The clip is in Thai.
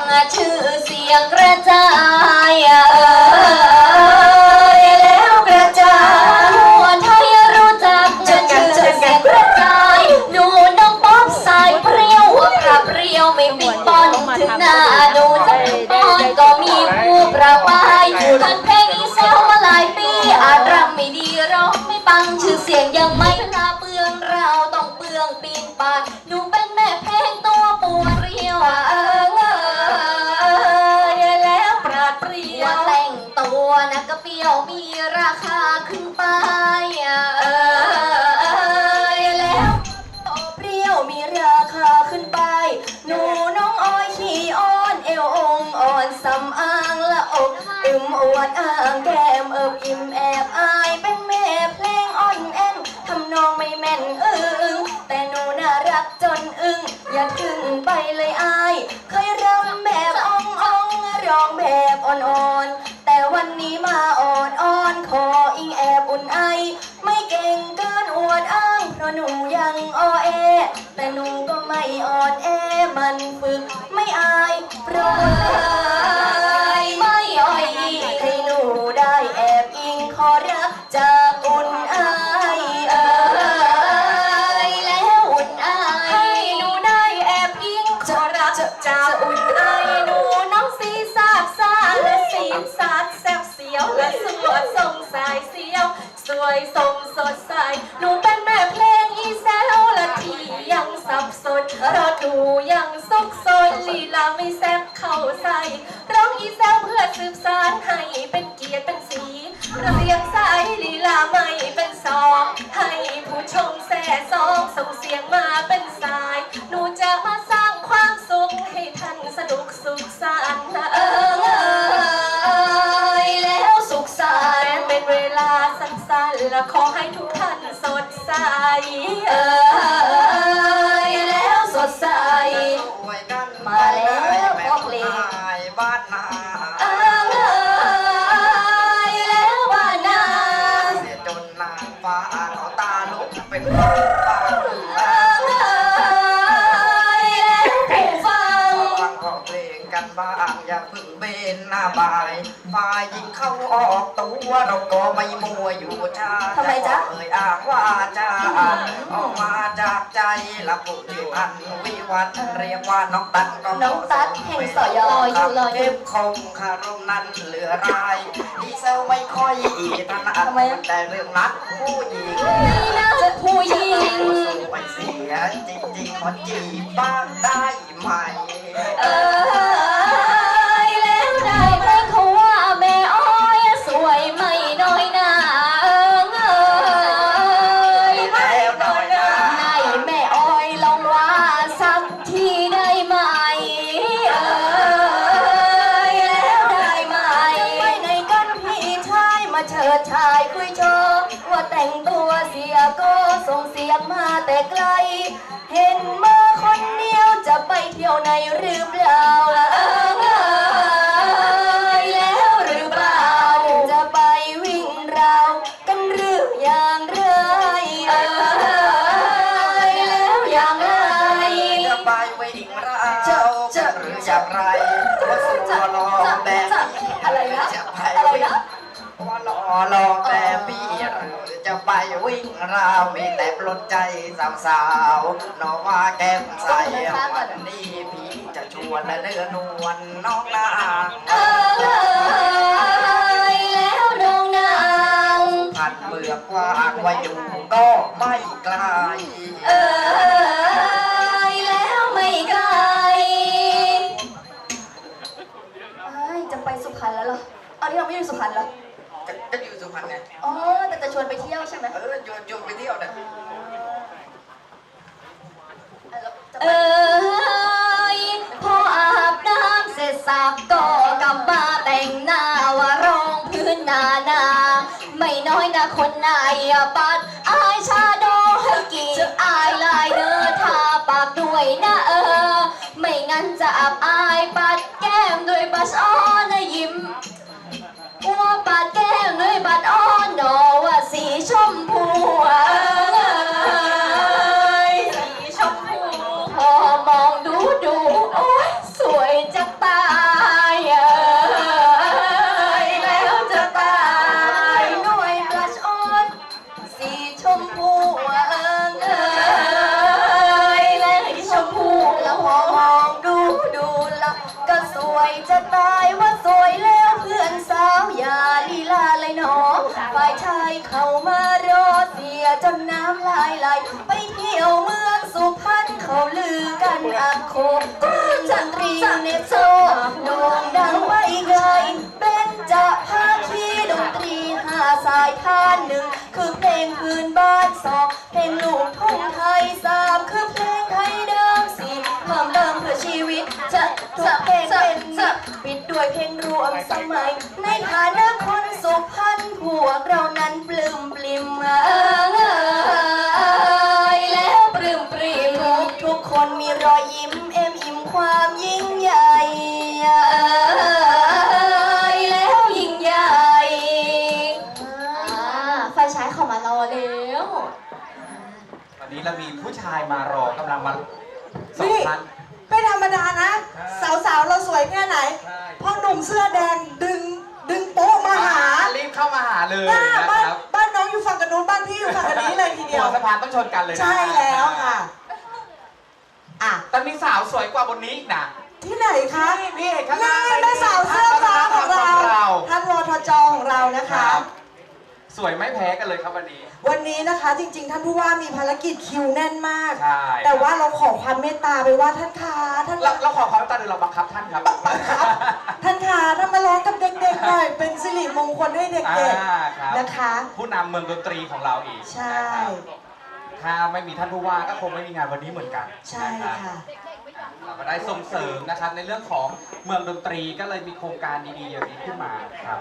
กชื่อเสียงกระจายเอ่ยแล้วกระจายทั่วไทยรู้จักชื่อเสียงกระจายดูน้องป๊อปสายเปรี้ยวปรับเปรียวไม่ปิดปอนถึงหน้าดูจะปอนก็มีผู้ประปายหันเพลงอีเซลมาหลายปีอาจรำไม่ดีร้องไม่ปังชื่อเสียงยังไม่ลาเปลืองเราต้องเปลืองปีนป่ายหนู หนูยังอ่อแอ แต่หนูก็ไม่อ่อนแอ มันฝึกไม่อายโปรยไม่อ่อยอีให้หนูได้แอบอิงขอรักจากอุ่นไอเอยแล้วอุ่นไอให้หนูได้แอบอิงขอรักจากอุ่นไอหนูน้องสีสาบซ่าและสีสาดแซวเสียวและสวดทรงสายเสียว สวยทรงสดใส เข้าใส่ร้องอีแซวเพื่อสืบสานให้เป็นเกียรติเป็นสีเรายังสายลีลาไม่เป็นสองให้ผู้ชมแซ่ซองส่งเสียงมาเป็นสาย หนูจะมาสร้างความสุขให้ท่านสนุกสุขสันต์เออเอยแล้วสุขสันต์เป็นเวลาสั้นๆและขอให้ทุกท่านสดใสเออ นหน้าบายฝ่ายยิงเข้าออกตัวเราก็ไม่มัวอยู่ช้าทำไมจ๊ะ เอ่ยอากว่าจะออกมาจากใจละผู้ที่พันวิวัฒน์เรียกว่าน้องตันก็น้องตั๊ดแห่งสอยอรออยู่รออยู่ เก็บคงคารมนั้นเหลือรายดีเซลไม่ค่อยอีถนัดทำไมอะแต่เรื่องนัดผู้หญิงนี่นะผู้หญิงสวยเสียจริงๆขอจีบบ้างได้ไหม เออ เชิดชายคุยโชว์ว่าแต่งตัวเสียโก็ส่งเสียงมาแต่ไกล เห็นมาคนเดียวจะไปเที่ยวไหนหรือเปล่าล่ะแล้วหรือเปล่าจะไปวิ่งราวกันหรืออย่างไรแล้วอย่างไรจะไปวิ่งราวกันหรืออย่างไรว่าสัวรอแบบนี้อะไรนะจะไปอะไรวิ่ง นะว่ารองแต่พี่จะไปวิ่งราวมีแต่ปลดใจสาวๆน้องว่าแก้มใสวันนี้พี่จะชวนและเนื้อนวลน้องนางเอยแล้วดวงนางพันเบือกกว่างไว้อยู่ก็ไม่ไกล น้อยนะคนนายปัดอายชาโดให้กี่อายลายเนอทาปากด้วยนะเออ ไม่งั้นจะอับอายปัด ไหลไปเที่ยวเมืองสุพรรณเขาลือกันอักโคก็จันทรีเนโซโด่งดังไว้ไงเป็นจะพาคีดนตรีหาสายท่านหนึ่ง คือเพลงพื้นบ้านสองเพลงลูกทุ่งไทยสามคือเพลงไทยเดิมสี่ความเดิมเพื่อชีวิตจะทุกเพลงเป็นจะปิดด้วยเพลงรวมสมัย ในฐานะคนสุพรรณพวกเรานั้นปลื้มปลิ่มมา มารอกำลังมาสองท่านไม่ธรรมดานะสาวๆ เราสวยแค่ไหนใช่พ่อหนุ่มเสื้อแดงดึงดึงโป๊ะมาหารีบเข้ามาหาเลยหน้านะบ้านครับบ้านน้องอยู่ฝั่งกันนู้นบ้านพี่อยู่ฝั่งกันนี้เลยทีเดียวหัวสะพานต้องชนกันเลยนะใช่แล้วค่ะ อะ แต่มีสาวสวยกว่าบนนี้อีกนะ ที่ไหนคะนี่นี่ข้างหน้านี่แม่สาวเสื้อฟ้าของเราเราท่านวทจของเรานะคคะรับ สวยไม่แพ้กันเลยครับวันนี้ วันนี้นะคะจริง ๆ ท่านผู้ว่ามีภารกิจคิวแน่นมาก ใช่ แต่ว่าเราขอความเมตตาไปว่าท่านคะท่านเราเราขอความตาดูเราบังคับท่านครับท่านคะท่านมาร้องกับเด็กๆหน่อยเป็นสิริมงคลให้เด็กอ่าครับๆนะคะ ผู้นำเมืองดนตรีของเราอีกใช่ นะครับถ้าไม่มีท่านผู้ว่าก็คงไม่มีงานวันนี้เหมือนกันใช่นรับ ค่ะ เราก็ได้ส่งเสริมนะครับในเรื่องของเมืองดนตรีก็เลยมีโครงการดีๆอย่างนี้ขึ้นมาครับ